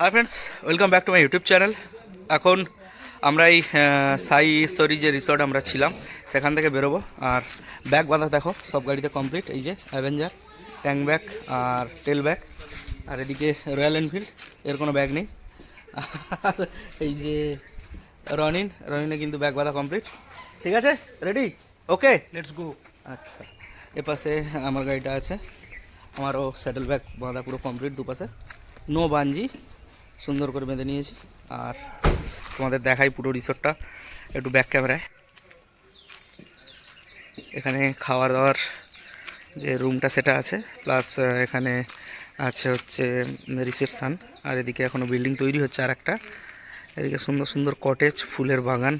Hi friends welcome back to my YouTube channel এখন আমরা এই সাই স্টোরি যে রিসর্ট আমরা ছিলাম সেখান থেকে বেরোবো। আর ব্যাগ বাঁধা দেখো সব গাড়িতে কমপ্লিট এই যে অ্যাভেঞ্জার ট্যাঙ্ক ব্যাগ আর টেল ব্যাগ আর এদিকে রয়্যাল এনফিল্ড এর কোনো ব্যাগ নেই। আর এই যে রনিন রনিনে কিন্তু ব্যাগ বাঁধা কমপ্লিট ঠিক আছে? রেডি ওকে লেটস গো আচ্ছা। এপাশে আমার গাড়িটা আছে। আমারও স্যাডেল ব্যাগ বাঁধা পুরো কমপ্লিট দুপাশে। নো বাঞ্জি সুন্দর করে বেঁধে নিয়েছি। আর তোমাদের দেখাই পুরো রিসোর্টটা, একটু ব্যাক ক্যামেরায় এখানে খাওয়ার দাওয়ার যে রুমটা, সেটা আছে। প্লাস এখানে আছে হচ্ছে রিসেপশান আর এদিকে এখনও বিল্ডিং তৈরি হচ্ছে আর একটা এদিকে সুন্দর সুন্দর কটেজ ফুলের বাগান।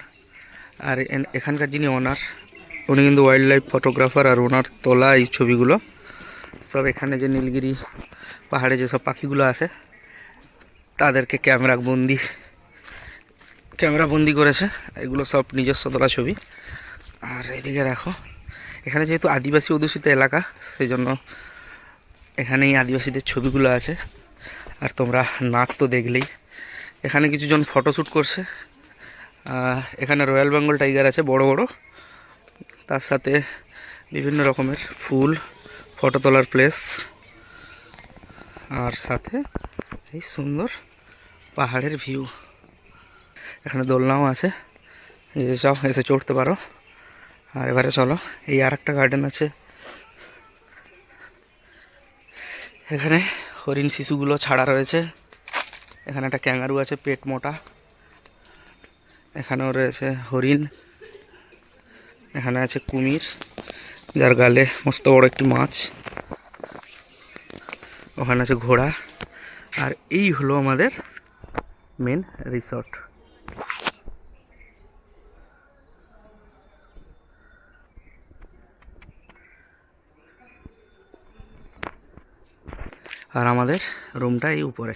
আর এখানকার যিনি ওনার উনি কিন্তু ওয়াইল্ড লাইফ ফটোগ্রাফার আর ওনার তোলা এই ছবিগুলো। সব এখানে যে নীলগিরি পাহাড়ে যেসব পাখিগুলো আছে তাদেরকে ক্যামেরা বন্দি ক্যামেরা বন্দি করেছে। এগুলো সব নিজস্ব তোলা ছবি। আর এদিকে দেখো, এখানে যেহেতু আদিবাসী অধ্যুষিত এলাকা সেই জন্য এখানেই আদিবাসীদের ছবিগুলো আছে। আর তোমরা নাচ তো দেখলেই। এখানে কিছুজন ফটোশ্যুট করছে। এখানে রয়্যাল বেঙ্গল টাইগার আছে, বড় বড়। তার সাথে বিভিন্ন রকমের ফুল, ফটো তোলার প্লেস। আর সাথে এই সুন্দর পাহাড়ের ভিউ। এখানে দোলনাও আছে। সব এসে চড়তে পারো। আর এবারে চলো, এই আর একটা গার্ডেন আছে। এখানে হরিণ শিশুগুলো ছাড়া রয়েছে। এখানে একটা ক্যাঙ্গারু আছে, পেট মোটা। এখানেও রয়েছে হরিণ। এখানে আছে কুমির, যার গালে মস্ত বড় একটি মাছ। ওখানে আছে ঘোড়া। আর এই হলো আমাদের মেন রিসর্ট আর আমাদের রুমটা এই উপরে।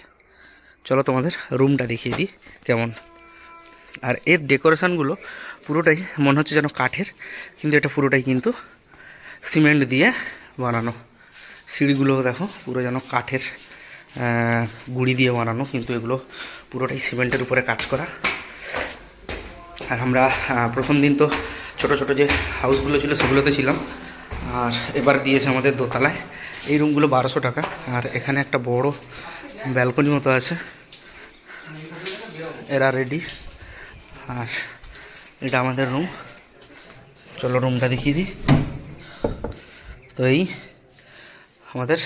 চলো তোমাদের রুমটা দেখিয়ে দিই কেমন। আর এর ডেকোরেশনগুলো পুরোটাই মনে হচ্ছে যেন কাঠের, কিন্তু এটা পুরোটাই কিন্তু সিমেন্ট দিয়ে বানানো। সিঁড়িগুলো দেখো পুরো যেন কাঠের। গুঁড়ি দিয়ে বানানো, কিন্তু এগুলো পুরোটাই সিমেন্টের উপরে কাজ করা। আর আমরা প্রথম দিন তো ছোট ছোট যে হাউসগুলো ছিল সেগুলোতে ছিলাম। আর এবার দিয়েছে আমাদের দোতলায়। এই রুমগুলো বারোশো টাকা। আর এখানে একটা বড় ব্যালকনি মতো আছে। এরা রেডি আর এটা আমাদের রুম চলো রুমটা দেখিয়ে দিই। তো এই আমাদের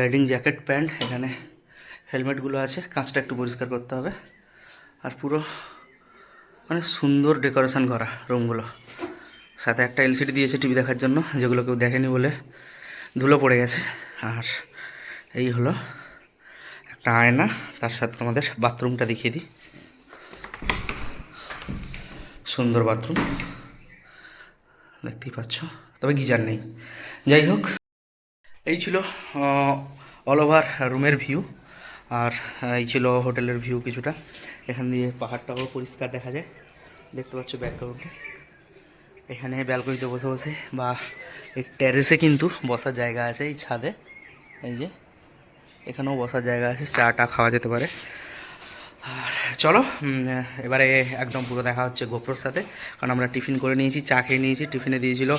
রাইডিং জ্যাকেট প্যান্ট এখানে হেলমেটগুলো আছে। কাঁচটা একটু পরিষ্কার করতে হবে। আর পুরো মানে সুন্দর ডেকোরেশন করা রুমগুলো সাথে একটা এলসিডি দিয়েছে টিভি দেখার জন্য, যেগুলো কেউ দেখেনি বলে ধুলো পড়ে গেছে। আর এই হলো একটা আয়না, তার সাথে তোমাদের বাথরুমটা দেখিয়ে দিই। সুন্দর বাথরুম দেখতেই পাচ্ছ। তবে গিজার নেই। যাই হোক এই ছিল অল ওভার রুমের ভিউ আর এই ছিল হোটেলের ভিউ কিছুটা। এখান দিয়ে পাহাড়টাও পরিষ্কার দেখা যায়। দেখতে পাচ্ছ ব্যাকগ্রাউন্ডে এখানে ব্যালকনিতে বসে বসে বা টেরেসে কিন্তু বসার জায়গা আছে এই ছাদে। এই যে, এখানেও বসার জায়গা আছে চা টা খাওয়া যেতে পারে। আর চলো এবারে একদম পুরো দেখা হচ্ছে গোপ্রোর সাথে। কারণ আমরা টিফিন করে নিয়েছি, চা খেয়ে নিয়েছি। টিফিনে দিয়েছিল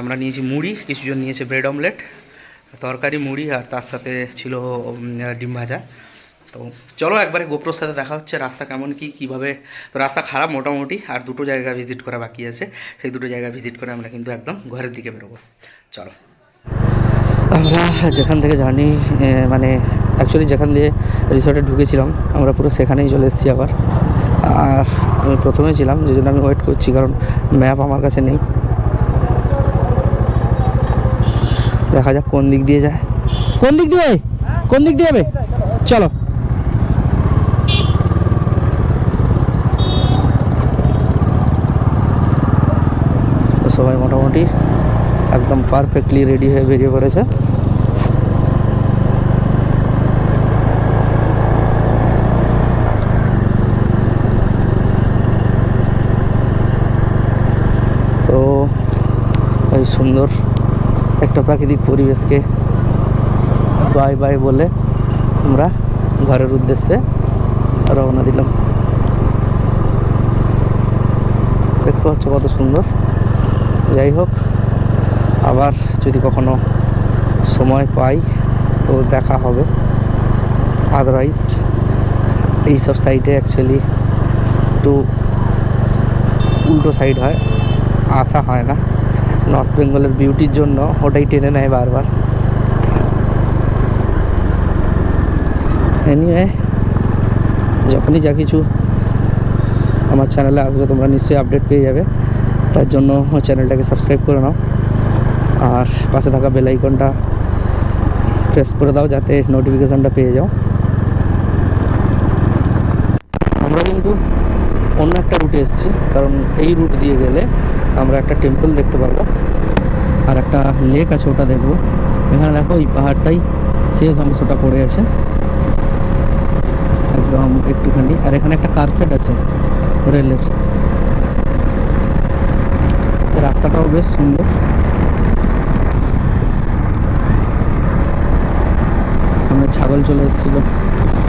আমরা নিয়েছি মুড়ি, কিছুজন নিয়েছে ব্রেড অমলেট তরকারি মুড়ি আর তার সাথে ছিল ডিম ভাজা। তো চলো একবারে গোপ্রোর সাথে দেখা হচ্ছে, রাস্তা কেমন কি, কীভাবে? তো রাস্তা খারাপ মোটামুটি, আর দুটো জায়গা ভিজিট করা বাকি আছে। সেই দুটো জায়গা ভিজিট করে আমরা কিন্তু একদম ঘরের দিকে বেরোবো। চলো। আমরা যেখান থেকে জার্নি মানে অ্যাকচুয়ালি যেখান দিয়ে রিসর্টে ঢুকেছিলাম, আমরা পুরো সেখানেই চলে এসেছি আবার। আর আমি প্রথমে ছিলাম যে জন্য আমি ওয়েট করছি, কারণ ম্যাপ আমার কাছে নেই। দেখা যাক কোন দিক দিয়ে যায়। কোন দিক দিয়ে? কোন দিক দিয়ে যাবে? চলো। সবাই মোটামুটি একদম পারফেক্টলি রেডি হয়ে বেরিয়ে পড়েছে। তো এই সুন্দর একটা প্রাকৃতিক পরিবেশকে বাই বাই বলে আমরা ঘরের উদ্দেশ্যে রওনা দিলাম। দেখতে পাচ্ছ কত সুন্দর। যাই হোক, আবার যদি কখনো সময় পাই তো দেখা হবে। আদারওয়াইজ এইসব সাইডে অ্যাকচুয়ালি একটু উল্টো সাইড হয়, আসা হয় না। নর্থ বেঙ্গলের বিউটির জন্য ওটাই টেনে নেয় বারবার। এনিওয়ে যখনই যা কিছু আমার চ্যানেলে আসবে, তোমরা নিশ্চয়ই আপডেট পেয়ে যাবে। তার জন্য চ্যানেলটাকে সাবস্ক্রাইব করে নাও। আর পাশে থাকা বেল আইকনটা প্রেস করে দাও, যাতে নোটিফিকেশানটা পেয়ে যাও। আমরা কিন্তু অন্য একটা রুটে এসেছি, কারণ এই রুট দিয়ে গেলে আমরা একটা টেম্পল দেখতে পারব। আর একটা লেক আছে, ওটা দেখব। এখানে দেখো, এই পাহাড়টাই শেষ অংশটা পড়ে আছে। একদম একটুখানি। আর এখানে একটা কার সেট আছে রেলের রাস্তাটাও বেশ সুন্দর। সামনে ছাগল চলে এসেছিল।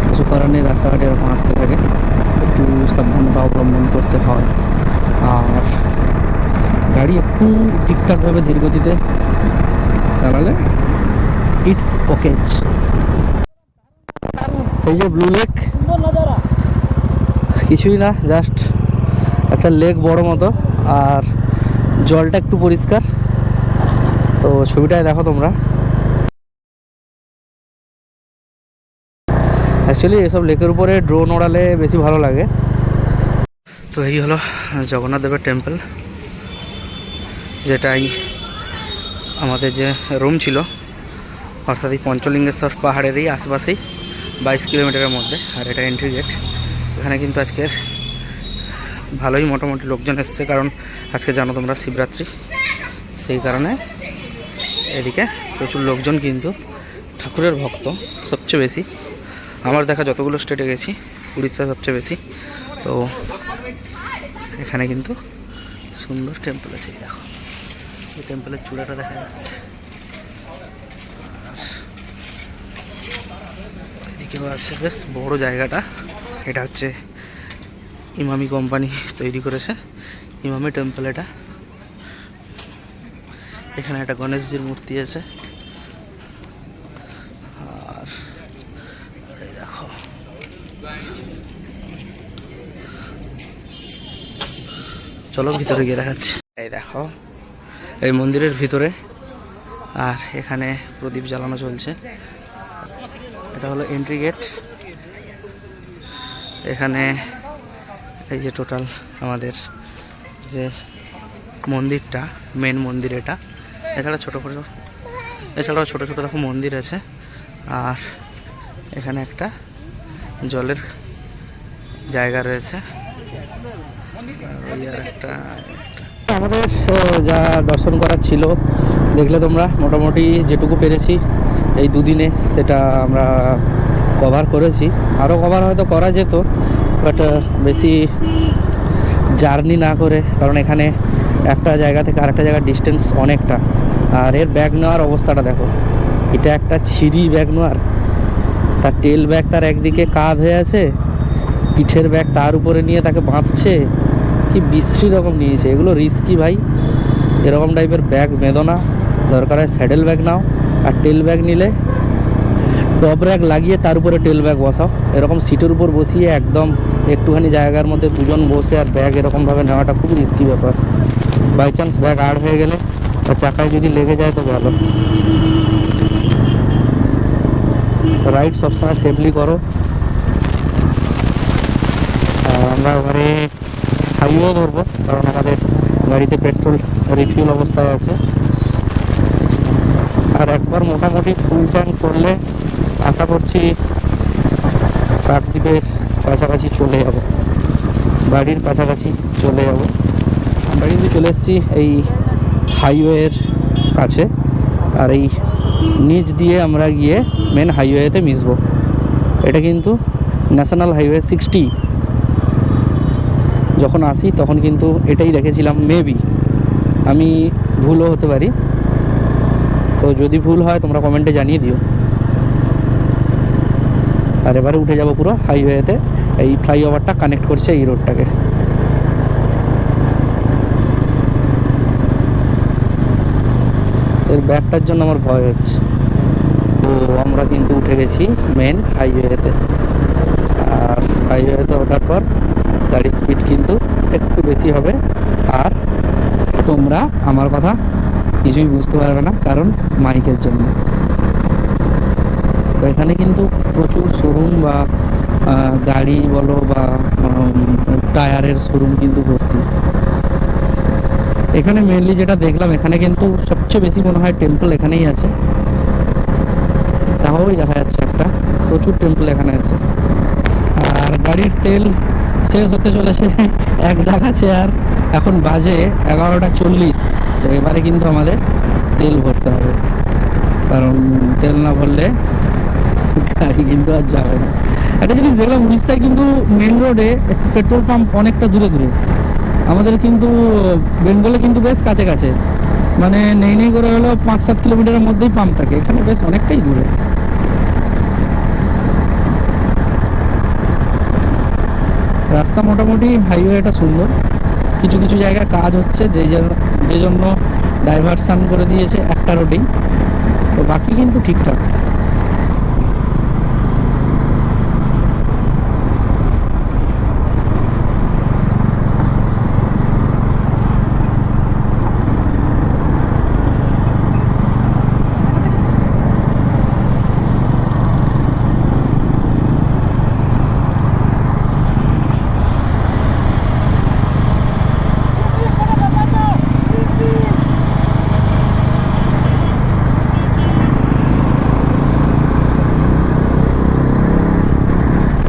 কিছু করার নেই, রাস্তাঘাটে এরকম আসতে থাকে। একটু সাবধানতা অবলম্বন করতে হয়। আর গাড়ি একটু ঠিকঠাকভাবে ধীর গতিতে চালালে ইটস ওকেজ এই যে ব্লু লেক কিছুই না জাস্ট একটা লেক বড় মতো, আর জলটা একটু পরিষ্কার। তো ছবিটায় দেখো তোমরা। অ্যাকচুয়ালি এসব লেকের উপরে ড্রোন ওড়ালে বেশি ভালো লাগে। তো এই হলো জগন্নাথ দেবের টেম্পল যেটাই আমাদের যে রুম ছিল, অর্থাৎ এই পঞ্চলিঙ্গেশ্বর পাহাড়েরই আশেপাশেই, বাইশ কিলোমিটারের মধ্যে, আর এটা এন্ট্রি গেট এখানে কিন্তু আজকের ভালোই মোটামুটি লোকজন এসছে, কারণ আজকে জানো তোমরা শিবরাত্রি। সেই কারণে এদিকে প্রচুর লোকজন কিন্তু ঠাকুরের ভক্ত, সবচেয়ে বেশি। আমার দেখা যতগুলো স্টেটে গেছি উড়িষ্যা সবচেয়ে বেশি। তো এখানে কিন্তু সুন্দর টেম্পল আছে দেখো। এই টেম্পলের চূড়াটা দেখা যাচ্ছে। এদিকেও আছে বেশ বড় জায়গাটা। এটা হচ্ছে ইমামি কোম্পানি তৈরি করেছে, ইমামি টেম্পল এটা। এখানে একটা গণেশজির মূর্তি আছে। আর দেখো। চলো ভিতরে গিয়ে দেখাচ্ছি। এই দেখো। এই মন্দিরের ভিতরে। আর এখানে প্রদীপ জ্বালানো চলছে। এটা হলো এন্ট্রি গেট এখানে এই যে টোটাল আমাদের যে মন্দিরটা মেন মন্দির এটা। এছাড়া ছোটো ছোটো এছাড়াও ছোটো ছোটো দেখো মন্দির আছে। আর এখানে একটা জলের জায়গা রয়েছে। আর একটা আমাদের যা দর্শন করার ছিল, দেখলে তোমরা মোটামুটি যেটুকু পেরেছি, এই দুদিনে সেটা আমরা কভার করেছি। আরও কভার হয়তো করা যেত বাট বেশি জার্নি না করে, কারণ এখানে একটা জায়গা থেকে আরেকটা জায়গার ডিস্টেন্স অনেকটা। আর এর ব্যাগ নেওয়ার অবস্থাটা দেখো, এটা একটা ছিরি ব্যাগ নেওয়ার। তার টেল ব্যাগ তার একদিকে কাঁধ হয়ে আছে, পিঠের ব্যাগ তার উপরে নিয়ে তাকে বাঁধছে। কি বিশ্রী রকম নিয়েছে। এগুলো রিস্কি ভাই। এরকম টাইপের ব্যাগ বেঁধো না। দরকার হয় স্যাডেল ব্যাগ নাও আর টেল ব্যাগ নিলে টপ র্যাক লাগিয়ে তার উপরে টেল ব্যাগ বসাও। এরকম সিটের উপর বসিয়ে একদম একটুখানি জায়গার মধ্যে দুজন বসে আর ব্যাগ এরকমভাবে নেওয়াটা খুব রিস্কি ব্যাপার। বাই চান্স ব্যাগ আড় হয়ে গেলে আর চাকায় যদি লেগে যায় তো ভালো। রাইড সবসময় সেফলি করো। আমরা ওখানে হাইওয়ে ধরবো, কারণ আমাদের গাড়িতে পেট্রোল রিফিউল অবস্থায় আছে। আর একবার মোটামুটি ফুল ট্যাঙ্ক করলে আশা করছি কাকদ্বীপের কাছাকাছি চলে যাব। বাড়ির কাছাকাছি চলে যাব। আমরা কিন্তু চলে এসেছি এই হাইওয়ের কাছে, আর এই নিচ দিয়ে আমরা গিয়ে মেন হাইওয়েতে মিশবো। এটা কিন্তু ন্যাশনাল হাইওয়ে সিক্সটি যখন আসি, তখন কিন্তু এটাই দেখেছিলাম মেবি আমি ভুলও হতে পারি। তো যদি ভুল হয়, তোমরা কমেন্টে জানিয়ে দিও। আর এবারে উঠে যাব পুরো হাইওয়েতে এই ফ্লাইওভারটা কানেক্ট করছে এই রোডটাকে এর ব্যাগটার জন্য আমার ভয় হচ্ছে। তো আমরা কিন্তু উঠে গেছি মেন হাইওয়েতে আর হাইওয়েতে ওঠার পর গাড়ির স্পিড কিন্তু একটু বেশি হবে। আর তোমরা আমার কথা কিছুই বুঝতে পারবে না কারণ মাইকের জন্য। তো এখানে কিন্তু প্রচুর শোরুম বা গাড়ি বলো বা টায়ারের শোরুম কিন্তু ভর্তি এখানে মেনলি যেটা দেখলাম, এখানে কিন্তু সবচেয়ে বেশি মনে হয় টেম্পল এখানেই আছে। তাহলেই দেখা যাচ্ছে একটা প্রচুর টেম্পল এখানে আছে। আর গাড়ির তেল শেষ হতে চলেছে। এক আছে আর এখন বাজে এগারোটা চল্লিশ। তো এবারে কিন্তু আমাদের তেল ভরতে হবে। কারণ তেল না ভরলে গাড়ি কিন্তু আর যাবে না। একটা জিনিস দেখলাম, উড়িষ্যায় কিন্তু মেন রোডে পেট্রোল পাম্প অনেকটা দূরে দূরে। আমাদের কিন্তু বেঙ্গলে কিন্তু বেশ কাছে কাছে মানে নেই নেই করে হলো পাঁচ সাত কিলোমিটারের মধ্যেই পাম্প থাকে। এখানে বেশ অনেকটাই দূরে। রাস্তা মোটামুটি হাইওয়েটা সুন্দর। কিছু কিছু জায়গায় কাজ হচ্ছে, যে যে জন্য ডাইভারসান করে দিয়েছে একটা রোডেই তো বাকি কিন্তু ঠিকঠাক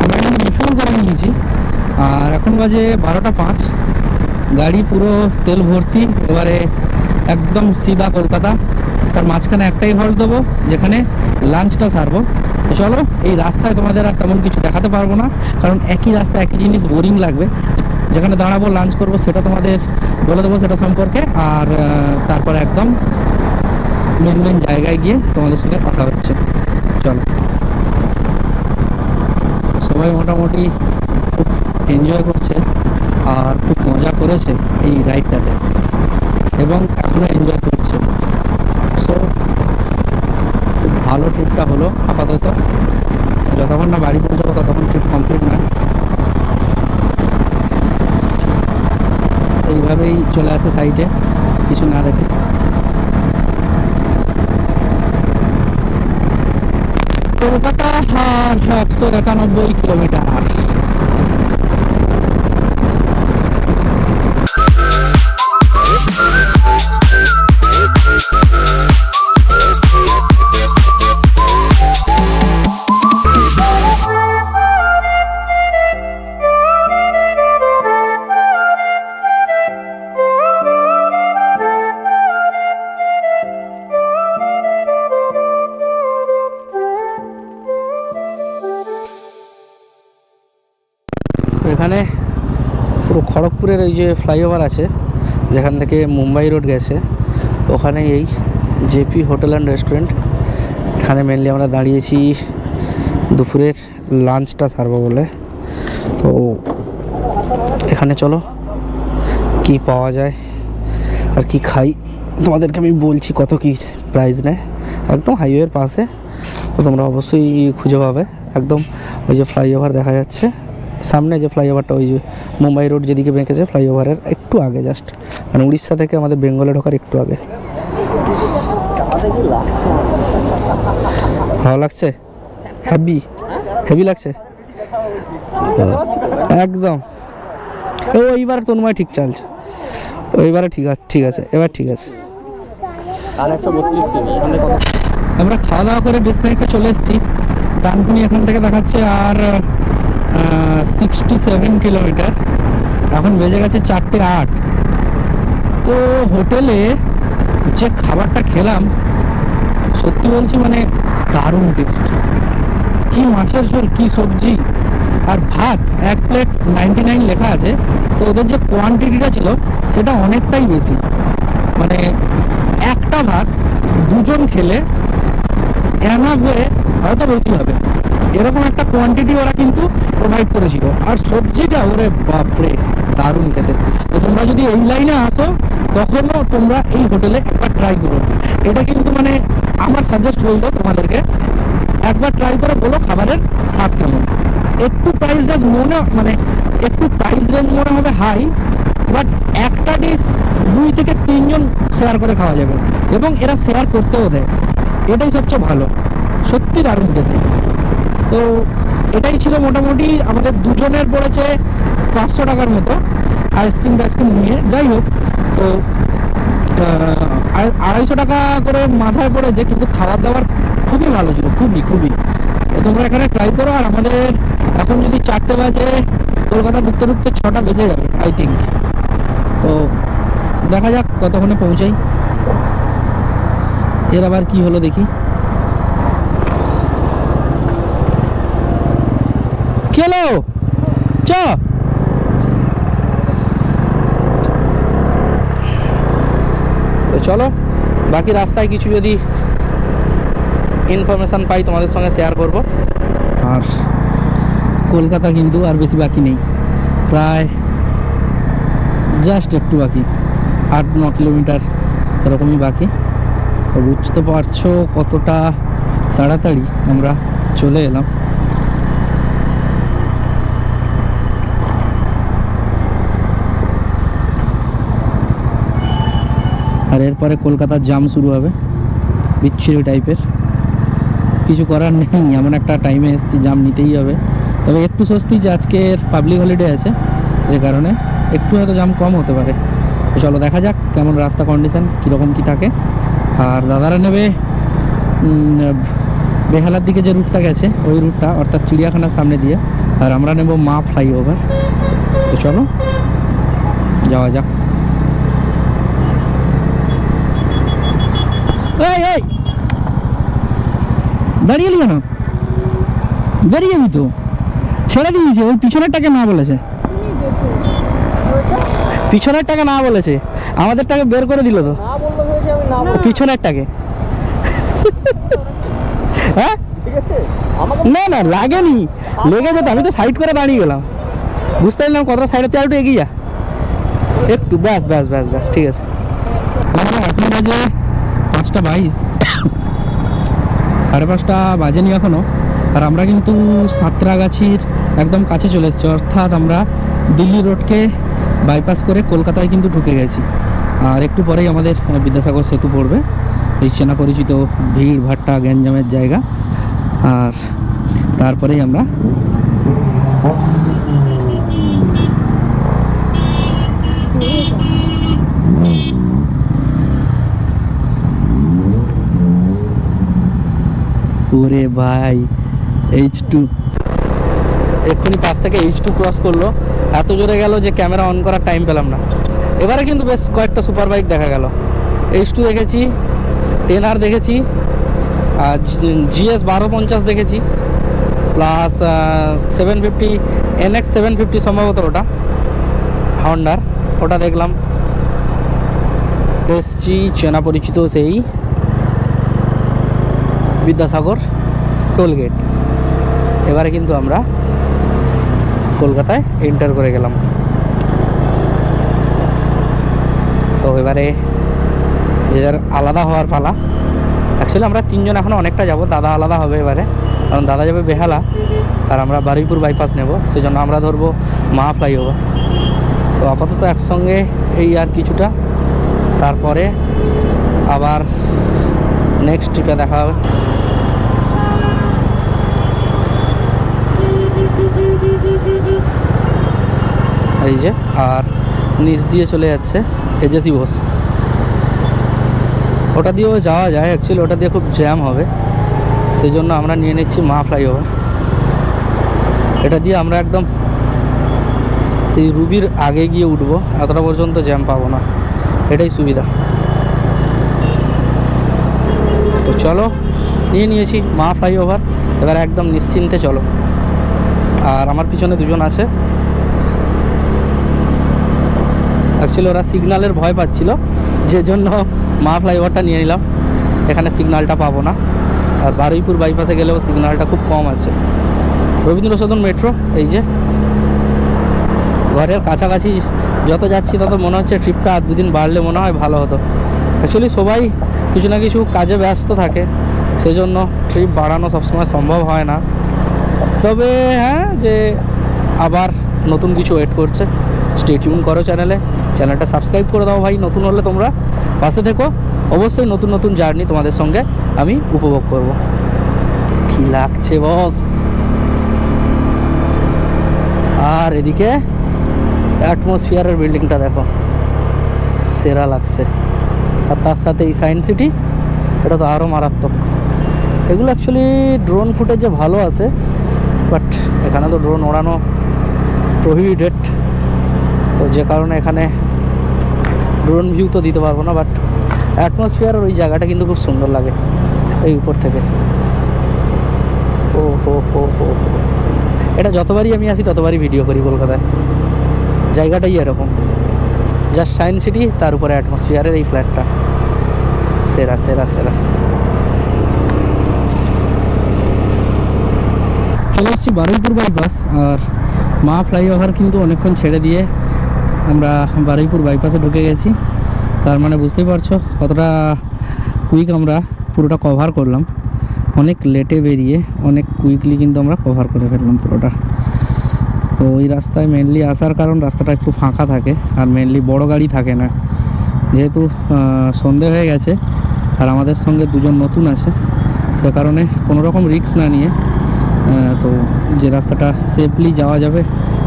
আমরা এখন রিফিল করে নিয়েছি আর এখন বাজে বারোটা পাঁচ। গাড়ি পুরো তেল ভর্তি, এবারে একদম সিধা কলকাতা। তার মাঝখানে একটাই হল্ট দেবো, যেখানে লাঞ্চটা সারবো। চলো, এই রাস্তায় তোমাদের আর তেমন কিছু দেখাতে পারব না, কারণ একই রাস্তা, একই জিনিস বোরিং লাগবে। যেখানে দাঁড়াবো লাঞ্চ করব, সেটা তোমাদের বলে দেবো সেটা সম্পর্কে। আর তারপর একদম মেন মেন জায়গায় গিয়ে তোমাদের সঙ্গে কথা হচ্ছে। চলো। সবাই মোটামুটি এনজয় করছে আর খুব মজা করেছে এই রাইডটাতে এবং এখনও এনজয় করছে। সো ভালো ট্রিপটা হলো আপাতত। যতক্ষণ না বাড়ি পৌঁছাবো ততক্ষণ ট্রিপ কমপ্লিট নয়। এইভাবেই চলে আসে সাইডে কিছু না দেখে। কলকাতা আর একশো একানব্বই কিলোমিটার। খড়গপুরের ওই যে ফ্লাইওভার আছে, যেখান থেকে মুম্বাই রোড গেছে, ওখানে এই জেপি হোটেল অ্যান্ড রেস্টুরেন্ট, এখানে মেনলি আমরা দাঁড়িয়েছি দুপুরের লাঞ্চটা সারবো বলে। তো এখানে চলো, কি পাওয়া যায় আর কি খাই। তোমাদেরকে আমি বলছি কত কি প্রাইস নেয়। একদম হাইওয়ের পাশে, তো তোমরা অবশ্যই খুঁজে পাবে। একদম ওই যে ফ্লাইওভার দেখা যাচ্ছে। সামনে যে ফ্লাইওভারটা ওই যে মুম্বাই রোড যেদিকে বেঁকেছে ফ্লাইওভারের একটু আগে জাস্ট মানে উড়িষ্যা থেকে আমাদের বেঙ্গলে ঢোকার একটু আগে। ভালো লাগছে? হ্যাভি হেভি লাগছে? একদম। ও এইবার তন্ময় ঠিক চলছে। তো এইবারে ঠিক আছে ঠিক আছে এবার ঠিক আছে। আমরা খাওয়া দাওয়া করে বেশ খানিকটা চলে এসেছি। ডানকুনি এখান থেকে দেখাচ্ছে আর সিক্সটি সেভেন কিলোমিটার এখন বেজে গেছে চারটে আট। তো হোটেলে যে খাবারটা খেলাম, সত্যি বলছি মানে দারুণ টেস্ট কি মাছের ঝোল, কি সবজি। আর ভাত, এক প্লেট নাইনটি নাইন লেখা আছে। তো ওদের যে কোয়ান্টিটিটা ছিল, সেটা অনেকটাই বেশি। মানে একটা ভাত দুজন খেলে এনাফ হয়ে হয়তো বেশি হবে। এরকম একটা কোয়ান্টিটি ওরা কিন্তু প্রোভাইড করেছিল। আর সবজিটা, ওরে বাপরে, দারুণ খেতে। তো তোমরা যদি এই লাইনে আসো, তখনও তোমরা এই হোটেলে একবার ট্রাই করো। এটা কিন্তু মানে আমার সাজেস্ট রইল তোমাদেরকে, একবার ট্রাই করে বলো খাবারের স্বাদ কেমন। একটু প্রাইস রেঞ্জ মনে মানে একটু প্রাইস রেঞ্জ মনে হবে হাই বাট একটা ডিশ দুই থেকে তিনজন শেয়ার করে খাওয়া যাবে। এবং এরা শেয়ার করতেও দেয়। এটাই সবচেয়ে ভালো। সত্যি দারুণ খেতে। তো এটাই ছিল মোটামুটি আমাদের দুজনের পড়েছে পাঁচশো টাকার মতো আইসক্রিম টাইসক্রিম নিয়ে। যাই হোক, তো আড়াইশো টাকা করে মাথায় পড়েছে, কিন্তু খাবার দাবার খুবই ভালো ছিল, খুবই খুবই। তোমরা এখানে ট্রাই করো, আর আমাদের এখন যদি চারটে বাজে, কলকাতা ঢুকতে ঢুকতে ছটা বেজে যাবে আই থিঙ্ক তো দেখা যাক কতক্ষণে পৌঁছাই। এর আবার কি হলো দেখি। খেলো। চ। চলো বাকি রাস্তায় কিছু যদি ইনফরমেশান পাই তোমাদের সঙ্গে শেয়ার করব। আর কলকাতা কিন্তু আর বেশি বাকি নেই। প্রায় জাস্ট একটু বাকি। আট ন কিলোমিটার এরকমই বাকি। বুঝতে পারছ কতটা তাড়াতাড়ি আমরা চলে এলাম। আর এরপরে কলকাতার জাম শুরু হবে, বিচ্ছিরি টাইপের কিছু করার নেই, এমন একটা টাইমে এসেছি জাম নিতেই হবে। তবে একটু স্বস্তি যে আজকের পাবলিক হলিডে আছে, যে কারণে একটু হয়তো জাম কম হতে পারে। চলো দেখা যাক কেমন রাস্তা কন্ডিশন কীরকম কী থাকে। আর দাদারা নেবে বেহালার দিকে যে রুটটা গেছে, ওই রুটটা অর্থাৎ চিড়িয়াখানার সামনে দিয়ে। আর আমরা নেব মা ফ্লাইওভার তো চলো, যাওয়া যাক এই এই দাঁড়িয়ে এলি কেন? বেরিয়ে যাবি তো। ছেড়ে দিয়েছে, ওই পিছনেরটাকে না বলেছে। পিছনের টাকা না বলেছে। আমাদের টাকা বের করে দিল তো। না বললে হয়েছে আমি না বলব পিছনের টাকে। হ্যাঁ? না না, লাগেনি। লেগে যেত, আমি তো সাইড করে দাঁড়িয়ে গেলাম। বুঝতে পারলাম কতটা সাইডে তুই একটু এগিয়ে যা। একটু, ব্যাস ব্যাস ব্যাস ব্যাস, ঠিক আছে। এখন বাজে পাঁচটা বাইশ। সাড়ে পাঁচটা বাজেনি এখনও আর আমরা কিন্তু সাঁতরাগাছির একদম কাছে চলে এসেছি। অর্থাৎ আমরা দিল্লি রোডকে বাইপাস করে কলকাতায় কিন্তু ঢুকে গেছি। আর একটু পরেই আমাদের বিদ্যাসাগর সেতু পড়বে। এই চেনা পরিচিত ভিড়, ভাট্টা, গ্যাঞ্জামের জায়গা। আর তারপরেই আমরা ওরে ভাই এইচ টু এক্ষুনি পাশ থেকে এইচ টু ক্রস করল। এত জোরে গেল যে ক্যামেরা অন করার টাইম পেলাম না। এবারে কিন্তু বেশ কয়েকটা সুপার বাইক দেখা গেল। এইচ টু দেখেছি টেন আর দেখেছি, আর জিএস বারো পঞ্চাশ দেখেছি plus seven fifty NX seven fifty সম্ভবত ওটা হন্ডার ওটা দেখলাম। এসছি চেনা পরিচিত সেই। বিদ্যাসাগর টোলগেট। এবারে কিন্তু আমরা কলকাতায় এন্টার করে গেলাম। তো এবারে যে যার আলাদা হওয়ার পালা। অ্যাকচুয়ালি আমরা তিনজন এখন অনেকটা যাব, দাদা আলাদা হবে এবারে। কারণ দাদা যাবে বেহালা, আর আমরা বারুইপুর বাইপাস নেব, সেজন্য আমরা ধরবো মা ফ্লাইওভার তো আপাতত একসঙ্গে এই আর কিছুটা। তারপরে আবার নেক্সট ট্রিপে দেখা হবে। এই যে, আর নিচ দিয়ে চলে যাচ্ছে এজেসি বোস। ওটা দিয়েও যাওয়া যায় অ্যাকচুয়ালি ওটা দিয়ে খুব জ্যাম হবে। সেই জন্য আমরা নিয়ে নিচ্ছি মা ফ্লাইওভার এটা দিয়ে আমরা একদম সেই রুবির আগে গিয়ে উঠবো, এতটা পর্যন্ত জ্যাম পাবো না। এটাই সুবিধা। তো চলো, নিয়ে নিয়েছি মা ফ্লাইওভার এবার একদম নিশ্চিন্তে চলো। আর আমার পিছনে দুজন আছে। অ্যাকচুয়ালি ওরা সিগনালের ভয় পাচ্ছিল যে জন্য মা ফ্লাইওভারটা নিয়ে নিলাম। এখানে সিগনালটা পাবো না। আর বারুইপুর বাইপাসে গেলেও সিগনালটা খুব কম আছে। রবীন্দ্র সদন মেট্রো, এই যে। ঘরের কাছাকাছি যত যাচ্ছি, তত মনে হচ্ছে ট্রিপটা আর দুদিন বাড়লে মনে হয় ভালো হতো। অ্যাকচুয়ালি সবাই কিছু না কিছু কাজে ব্যস্ত থাকে, সেজন্য ট্রিপ বাড়ানো সবসময় সম্ভব হয় না। তবে হ্যাঁ যে আবার নতুন কিছু ওয়েট করছে। স্টে টিউন করো চ্যানেলে চ্যানেলটা সাবস্ক্রাইব করে দাও ভাই, নতুন হলে তোমরা পাশে থেকো। অবশ্যই নতুন নতুন জার্নি তোমাদের সঙ্গে আমি উপভোগ করব। কি লাগছে বস আর এদিকে অ্যাটমসফিয়ারের বিল্ডিংটা দেখো। সেরা লাগছে। আর তার সাথে এই সায়েন্স সিটি এটা তো আরও মারাত্মক। এগুলো অ্যাকচুয়ালি ড্রোন ফুটেজে ভালো আছে বাট এখানে তো ড্রোন ওড়ানো প্রহিবিটেড যে কারণে এখানে ড্রোন ভিউ তো দিতে পারব না বাট অ্যাটমসফিয়ার ওই জায়গাটা কিন্তু খুব সুন্দর লাগে, এই উপর থেকে। ও, হো হো হো। এটা যতবারই আমি আসি, ততবারই ভিডিও করি কলকাতায়। জায়গাটাই এরকম। জাস্ট সায়েন্স সিটি তার উপরে অ্যাটমসফিয়ারের এই ফ্ল্যাটটা সেরা সেরা সেরা। চলে এসেছি বারুইপুর বাইপাস, আর মা ফ্লাইওভার কিন্তু অনেকক্ষণ ছেড়ে দিয়ে আমরা বারুইপুর বাইপাসে ঢুকে গেছি। তার মানে বুঝতেই পারছ কতটা কুইক আমরা পুরোটা কভার করলাম। অনেক লেটে বেরিয়ে অনেক কুইকলি কিন্তু আমরা কভার করে ফেললাম পুরোটা। তো ওই রাস্তায় মেনলি আসার কারণ রাস্তাটা একটু ফাঁকা থাকে আর মেনলি বড় গাড়ি থাকে না। যেহেতু সন্ধে হয়ে গেছে আর আমাদের সঙ্গে দুজন নতুন আছে, সে কারণে কোনো রকম রিস্ক না নিয়ে তো যে রাস্তাটা সেফলি যাওয়া যাবে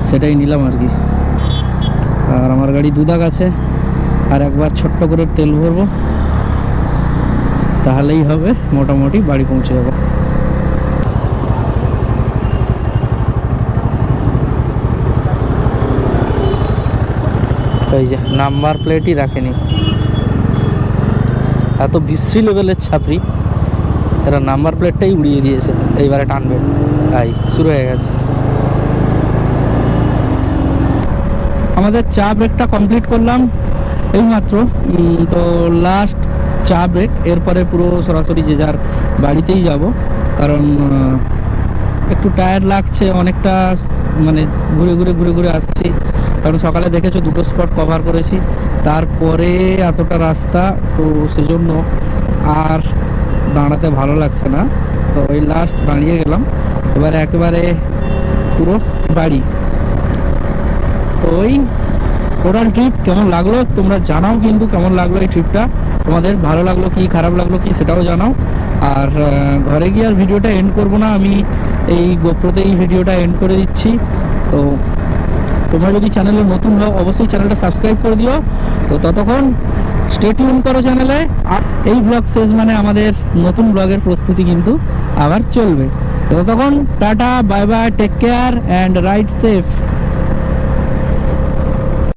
সেটাই নিলাম আর কি। আর আমার গাড়ি দুদাগ আছে। আর একবার ছোট্ট করে তেল ভরবো। তাহলেই হবে, মোটামুটি বাড়ি পৌঁছে যাব। এই যে, নাম্বার প্লেটই রাখেনি। এত বিশ্রী লেভেলের ছাপরি এরা নাম্বার প্লেটটাই উড়িয়ে দিয়েছে। এইবারে টানবে। তাই শুরু হয়ে গেছে। আমাদের চা ব্রেকটা কমপ্লিট করলাম। এইমাত্র তো লাস্ট চা ব্রেক এরপরে পুরো সরাসরি যে যার বাড়িতেই যাব। কারণ একটু টায়ার্ড লাগছে, অনেকটা মানে ঘুরে ঘুরে ঘুরে ঘুরে আসছি। কারণ সকালে দেখেছ দুটো স্পট কভার করেছি। তারপরে এতটা রাস্তা, তো সেজন্য আর দাঁড়াতে ভালো লাগছে না। তো ওই লাস্ট দাঁড়িয়ে গেলাম। এবারে একেবারে পুরো বাড়ি। তো ওই টোটাল ট্রিপ কেমন লাগল? তোমরা জানাও কিন্তু কেমন লাগল এই ট্রিপটা তোমাদের ভালো লাগল কি, খারাপ লাগল কি সেটাও জানাও। আর ঘরে গিয়ে আর ভিডিওটা এন্ড করব না। আমি এই গোপ্রোতে এই ভিডিওটা এন্ড করে দিচ্ছি। তো তোমরা যদি চ্যানেলে নতুন হও, অবশ্যই চ্যানেলটা সাবস্ক্রাইব করে দিও। তো ততক্ষণ স্টে টিউন করো চ্যানেলে আর এই ব্লগ শেষ মানে আমাদের নতুন ব্লগের প্রস্তুতি কিন্তু আবার চলবে। ততক্ষণ tata bye bye take care and ride safe